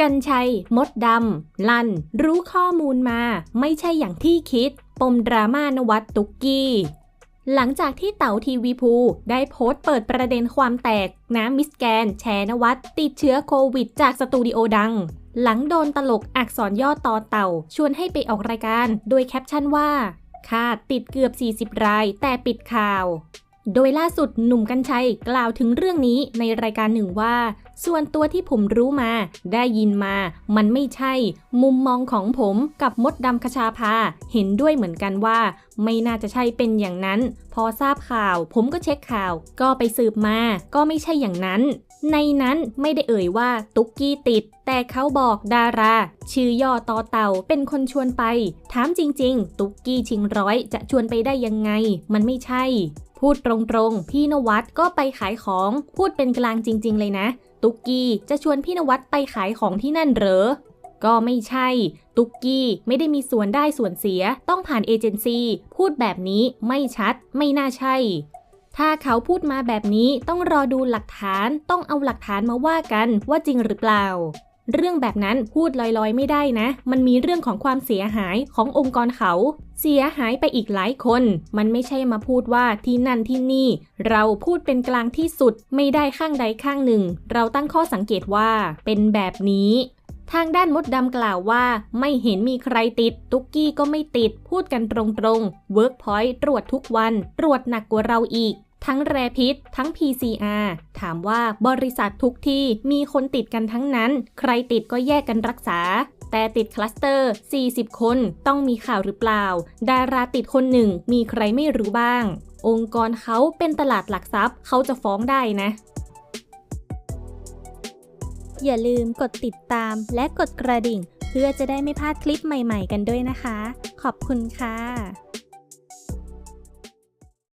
กันชัย มดดำ ลัน รู้ข้อมูลมา ไม่ใช่อย่างที่คิด ปมดราม่านวัดตุกกี้ หลังจากที่เต๋าทีวีภูได้โพสต์เปิดประเด็นความแตก น้ำมิสแกน แชร์นวัดติดเชื้อโควิดจากสตูดิโอดัง หลังโดนตลกอักษรย่อต่อเต่า ชวนให้ไปออกรายการ โดยแคปชั่นว่าคาดติดเกือบ 40 ราย แต่ปิดข่าว โดยล่าสุดหนุ่มกัญชัยกล่าวถึงเรื่องนี้ในรายการหนึ่งว่า ส่วนตัวที่ผมรู้มา ได้ยินมา มันไม่ใช่ มุมมองของผมกับมดดำคชาภาเห็นด้วยเหมือนกันว่า ไม่น่าจะใช่เป็นอย่างนั้น พอทราบข่าว ผมก็เช็คข่าว ก็ไปสืบมา ก็ไม่ใช่อย่างนั้น ในนั้นไม่ได้เอ่ยว่าตุ๊กกี้ติด แต่เขาบอกดารา ชื่อย่อต่อเต่าเป็นคนชวนไป ถามจริง ๆ ตุ๊กกี้ชิงร้อยจะชวนไปได้ยังไง มันไม่ใช่ พูดตรงๆ พี่นวัดก็ไปขายของ พูดเป็นกลางจริง ๆ เลยนะ ตุกกี้จะชวนพี่นวัดไปขายของที่นั่นเหรอ ก็ไม่ใช่ ตุกกี้ไม่ได้มีส่วนได้ส่วนเสีย ต้องผ่านเอเจนซี่พูดแบบนี้ไม่ชัด ไม่น่าใช่ ถ้าเขาพูดมาแบบนี้ต้องรอดูหลักฐาน ต้องเอาหลักฐานมาว่ากันว่าจริงหรือเปล่า เรื่องแบบนั้นพูดลอยๆไม่ได้นะ มันมีเรื่องของความเสียหายขององค์กรเขา เสียหายไปอีกหลายคน มันไม่ใช่มาพูดว่าที่นั่นที่นี่ เราพูดเป็นกลางที่สุดไม่ได้ข้างใดข้างหนึ่ง เราตั้งข้อสังเกตว่า เป็นแบบนี้ทางด้านมดดำกล่าวว่า ไม่เห็นมีใครติด ตุ๊กกี้ก็ไม่ติด พูดกันตรงๆ Workpoint ตรวจทุกวัน ตรวจหนักกว่าเราอีก ทั้งแรพิษทั้ง PCR ถามว่าบริษัททุกที่มีคนติดกันทั้งนั้น ใครติดก็แยกกันรักษา แต่ติดคลัสเตอร์ 40 คนต้องมีข่าวหรือเปล่า ดาราติดคนหนึ่งมีใครไม่รู้บ้าง องค์กรเขาเป็นตลาดหลักทรัพย์ เขาจะฟ้องได้นะ อย่าลืมกดติดตามและกดกระดิ่ง เพื่อจะได้ไม่พลาดคลิปใหม่ ๆ กันด้วยนะคะ ขอบคุณค่ะ